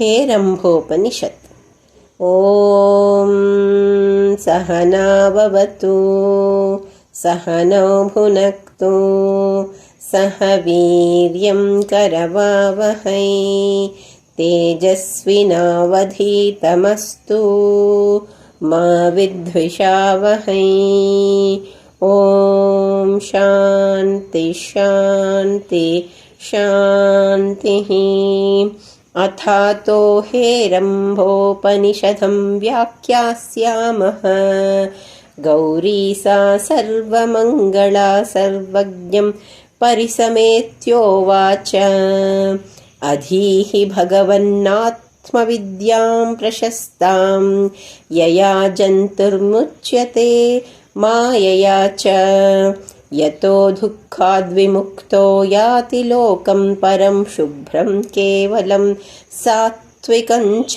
हेरम्भोपनिषत् ॐ सहनावतु सहनौ भुनक्तु सह वीर्यं करवावहै, तेजस्विनावधीतमस्तु, मा विद्विषावहै। ॐ शान्ति शान्ति, शान्तिः। अथातो हेरम्भोपनिषदं व्याख्यास्यामः। गौरी सा सर्वमङ्गला सर्वज्ञं परिसमेत्योवाच अधीहि भगवन्नात्मविद्यां प्रशस्तां यया जन्तुर्मुच्यते मायया च यतो दुःखाद्विमुक्तो याति लोकं परं शुभ्रं केवलं सात्विकं च।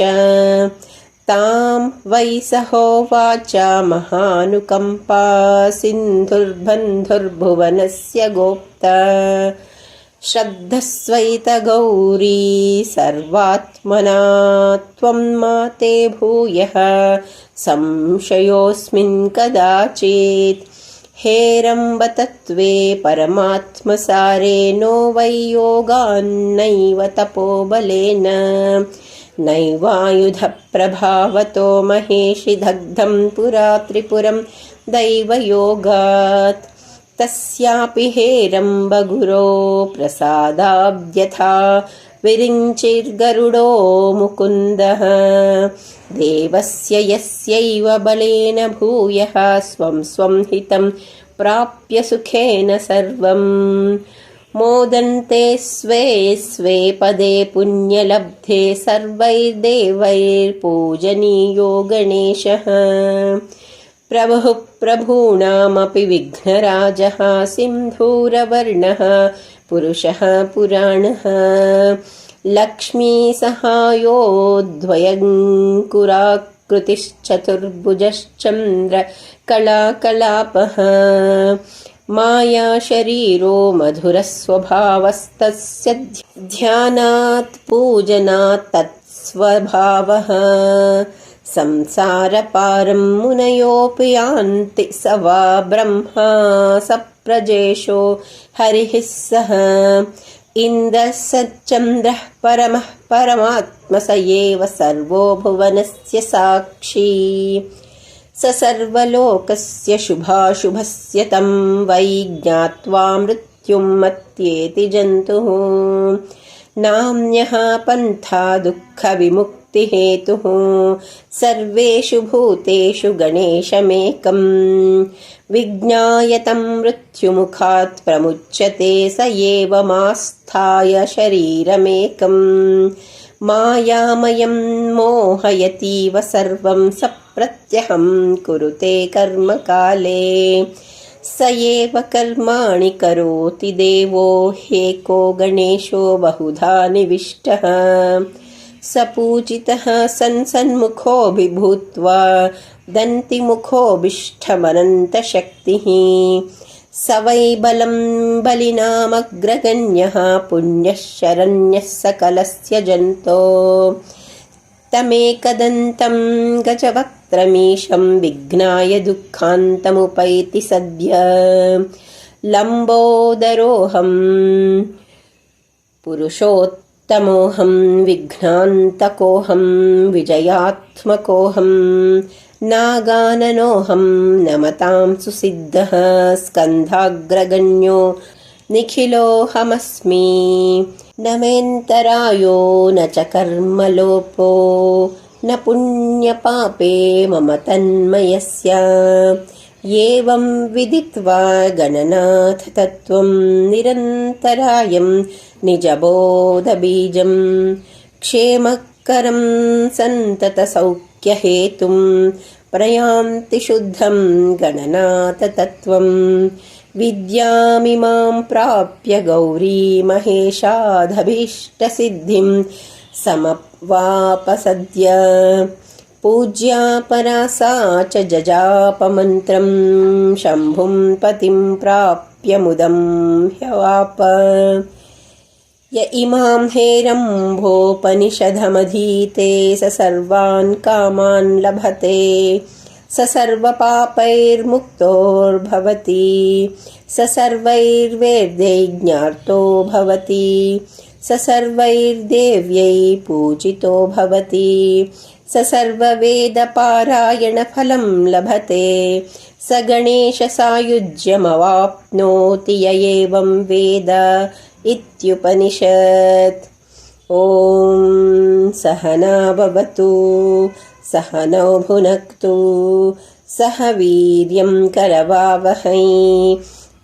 तां वै सहोवाच महानुकम्पा सिन्धुर्बन्धुर्भुवनस्य गोप्ता। श्रद्धस्वैतगौरी सर्वात्मना त्वं माते भूयः। संशयोऽस्मिन् कदाचित् हेरम्बतत्त्वे परमात्मसारे नो वै योगान्नैव तपोबलेन। नैवायुधप्रभावतो महेशि दग्धं पुरा त्रिपुरं दैवयोगात्। तस्यापि हेरम्बगुरो प्रसादाद्यथा विरिञ्चिर्गरुडो मुकुन्दः देवस्य यस्यैव बलेन भूयः स्वं स्वं हितं प्राप्य सुखेन सर्वम् मोदन्ते स्वे स्वे पदे पुण्यलब्धे सर्वैर्देवैर्पूजनीयो गणेशः प्रभुः प्रभूणामपि विघ्नराजः सिन्धूरवर्णः पुरुषः पुराणः। लक्ष्मीसहायोद्वयङ्कुराकृतिश्चतुर्भुजश्चन्द्रकलाकलापः मायाशरीरो मधुरस्वभावस्तस्य ध्यानात् पूजनात् तत्स्वभावः। संसारपारं मुनयोऽपि यान्ति स वा ब्रह्मा सप्रजेशो हरिः सह इन्द्रः सच्चन्द्रः परमः परमात्म एव सर्वो भुवनस्य साक्षी। स सर्वलोकस्य शुभाशुभस्य तं वै ज्ञात्वा मृत्युं मत्येति जन्तुः। नान्यः पन्था दुःखविमुक् हेतुः सर्वेषु भूतेषु गणेशमेकम्। विज्ञायतं मृत्युमुखात् प्रमुच्यते स एवमास्थाय शरीरमेकम्। मायामयं मोहयतीव सर्वं स प्रत्यहं कुरुते कर्मकाले। स एव कर्माणि करोति देवो हेको गणेशो बहुधा निविष्टः। स पूजितः सन् सन्मुखोऽभिभूत्वा दन्तिमुखोऽभिष्ठमनन्तशक्तिः। स वै बलं बलिनामग्रगण्यः पुण्यः शरण्यः सकलस्य जन्तो। तमेकदन्तं गजवक्त्रमीशं विघ्नाय दुःखान्तमुपैति सद्य। लम्बोदरोऽहम् पुरुषोत् तमोऽहं विघ्नान्तकोऽहं विजयात्मकोऽहं नागाननोऽहं नमतां सुसिद्धः स्कन्धाग्रगण्यो निखिलोऽहमस्मि। न मेऽन्तरायो न च कर्मलोपो न पुण्यपापे मम तन्मयस्य एवं विदित्वा गणनाथ तत्त्वं निरन्तरायं निजबोधबीजं क्षेमकरं सन्ततसौख्यहेतुं प्रयान्ति शुद्धं गणनाथ तत्त्वं विद्यामिमां प्राप्य गौरीमहेशाधभीष्टसिद्धिं समवापसद्य पूज्या परासा च जजापमन्त्रं शम्भुं पतिं प्राप्य मुदं ह्यवाप। य इमां हेरम्भोपनिषदमधीते स सर्वान् कामान् लभते, स सर्वपापैर्मुक्तोर्भवति, स सर्वैर्वेदैज्ञार्तो भवति। स सर्वैर्देव्यै पूजितो भवति। स सर्ववेदपारायणफलं लभते। स गणेशसायुज्यमवाप्नोति य एवं वेद इत्युपनिषत्। ॐ सहना भवतु सहनौ भुनक्तु सह वीर्यं करवावहै